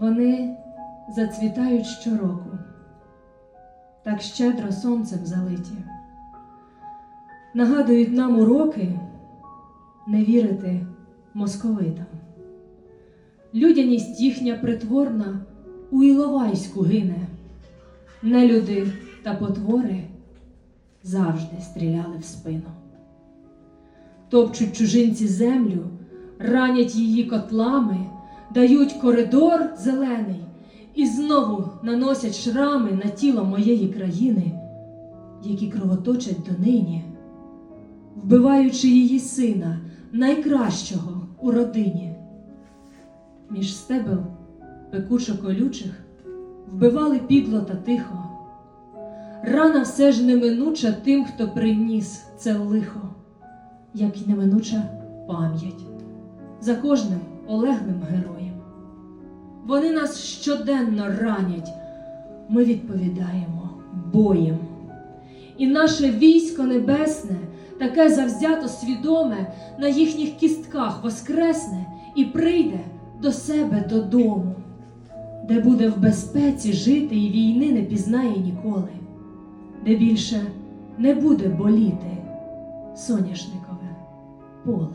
Вони зацвітають щороку, так щедро сонцем залиті, нагадують нам уроки не вірити московитам. Людяність їхня притворна у Іловайську гине, нелюди та потвори завжди стріляли в спину. Топчуть чужинці землю, ранять її котлами, дають коридор зелений і знову наносять шрами на тіло моєї країни, які кровоточать донині, вбиваючи її сина, найкращого у родині. Між стебел пекучо колючих вбивали підло та тихо. Рана все ж неминуча тим, хто приніс це лихо, як й неминуча пам'ять за кожним полеглим героєм. Вони нас щоденно ранять, ми відповідаємо боєм. І наше військо небесне, таке завзято свідоме, на їхніх кістках воскресне і прийде до себе додому, де буде в безпеці жити і війни не пізнає ніколи, де більше не буде боліти соняшникове поле.